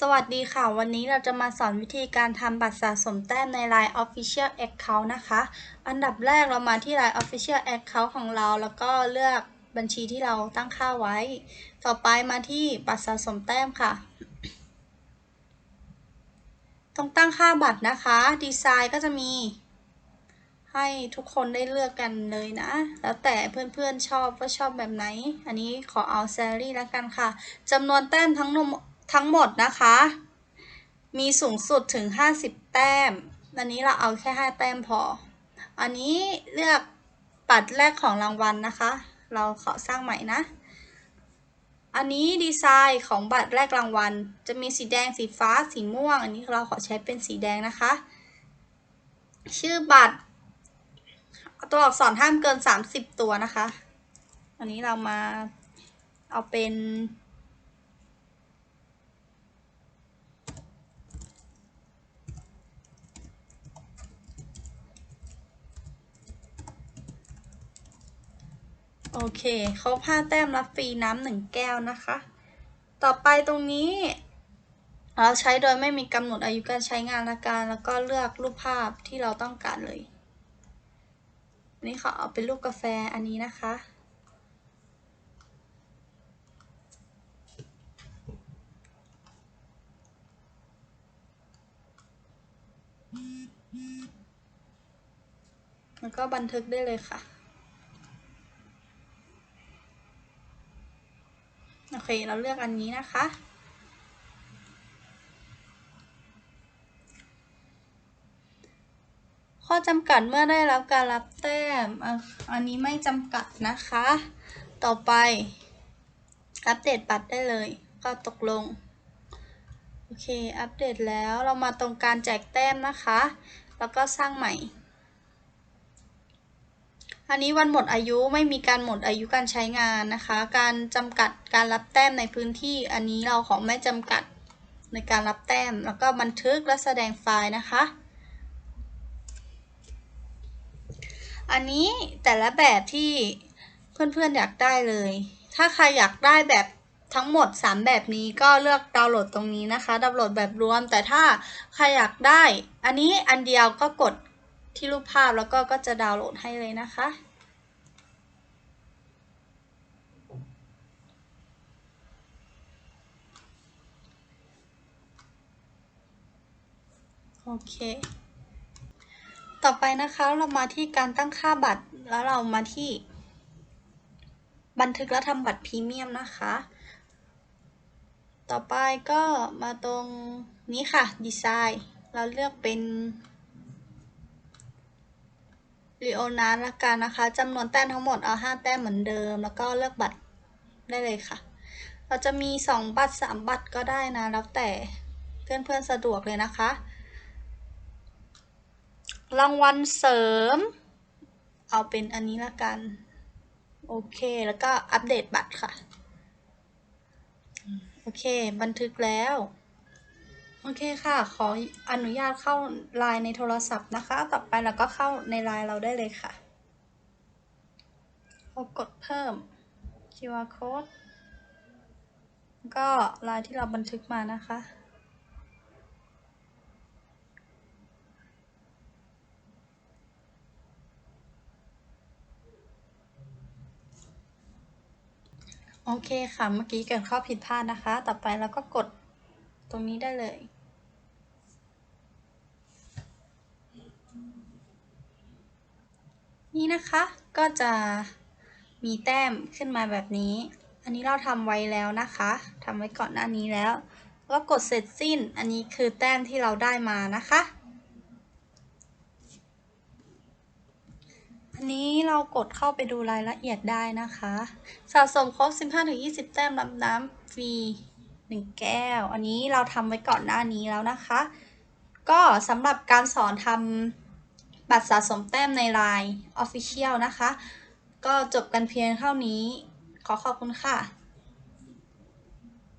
สวัสดีค่ะ วันนี้เราจะมาสอนวิธีการทำบัตรสะสมแต้มใน Line Official Account นะคะ อันดับแรกเรามาที่ Line Official Account ของเรา แล้วก็เลือกบัญชีที่เราตั้งค่าไว้ ต่อไปมาที่บัตรสะสมแต้มค่ะ ต้องตั้งค่าบัตรนะคะ ดีไซน์ก็จะมี ให้ทุกคนได้เลือกกันเลยนะ แล้วแต่เพื่อนๆชอบว่าชอบแบบไหน อันนี้ขอเอาแซลลี่แล้วกันค่ะจำนวนแต้มทั้งนม ทั้งหมดนะคะ มีสูงสุดถึง 50 แต้มอันนี้เราเอาแค่ 5 แต้มพอ อันนี้เลือกปัดแรกของรางวัลนะคะ เราขอสร้างใหม่นะ อันนี้ดีไซน์ของบัตรแรกรางวัล จะมีสีแดงสีฟ้าสีม่วง อันนี้เราขอใช้เป็นสีแดงนะคะ ชื่อบัตร ตัวอักษรห้ามเกิน 30 ตัวนะคะ อันนี้เรามาเอาเป็น โอเคครบ5แต้มรับฟรีน้ำหนึ่งแก้วนะคะ ต่อไปตรงนี้ เราใช้โดยไม่มีกำหนดอายุการใช้งานละกันแล้วก็เลือกรูปภาพที่เราต้องการเลยนนี้ขอเอาเป็นรูปกาแฟอันนี้นะคะแล้วก็บันทึกได้เลยค่ะ เคเราเลือกอันนี้นะคะ ข้อจำกัดเมื่อได้รับการรับแต้ม อันนี้ไม่จำกัดนะคะ ต่อไปอัปเดตบัตรได้เลย ก็ตกลง โอเค อัปเดตแล้วเรามาตรงการแจกแต้มนะคะ แล้วก็สร้างใหม่ อันนี้วันหมดอายุไม่มีการหมดอายุการใช้งานนะคะ การจำกัดการรับแต้มในพื้นที่ อันนี้เราขอไม่จำกัดในการรับแต้ม แล้วก็บันทึกและแสดงไฟล์นะคะ อันนี้แต่ละแบบที่เพื่อนๆอยากได้เลย ถ้าใครอยากได้แบบทั้งหมด 3 แบบนี้ก็เลือกดาวน์โหลดตรงนี้นะคะ ดาวน์โหลดแบบรวม แต่ถ้าใครอยากได้ อันนี้อันเดียวก็กด ที่รูปภาพแล้วก็ก็จะดาวน์โหลดให้เลยนะคะ โอเค ต่อไปนะคะเรามาที่การตั้งค่าบัตรแล้วเรามาที่ บันทึกและทำบัตรพรีเมียมนะคะ ต่อไปก็มาตรงนี้ค่ะดีไซน์ เราเลือกเป็น ลีโอนาร์ละกันนะคะจำนวนแต้มทั้งหมดเอา5แต้มเหมือนเดิม แล้วก็เลือกบัตรได้เลยค่ะ เราจะมี2บัตร3บัตรก็ได้นะ แล้วแต่เพื่อนๆสะดวกเลยนะคะ รางวัลเสริม เอาเป็นอันนี้ละกัน โอเค แล้วก็อัปเดตบัตรค่ะ โอเค บันทึกแล้ว โอเคค่ะ ขออนุญาตเข้าไลน์ในโทรศัพท์นะคะ ต่อไปเราก็เข้าในไลน์เราได้เลยค่ะเรากดเพิ่ม QR code ก็ไลน์ที่เราบันทึกมานะคะ โอเคค่ะ เมื่อกี้เกิดข้อผิดพลาดนะคะ ต่อไปเราก็กด ตรงนี้ได้เลย นี่นะคะก็จะมีแต้มขึ้นมาแบบนี้ อันนี้เราทำไว้แล้วนะคะทำไว้ก่อนหน้านี้แล้วแล้วกดเสร็จสิ้น อันนี้คือแต้มที่เราได้มานะคะ อันนี้เรากดเข้าไปดูรายละเอียดได้นะคะ สะสมครบ 15-20 แต้มรับน้ำฟรี 1 แก้ว อันนี้เราทำไว้ก่อนหน้านี้แล้วนะคะ ก็สำหรับการสอนทำบัตรสะสมแต้มใน Line Official นะคะ ก็จบกันเพียงเท่านี้ ขอขอบคุณค่ะ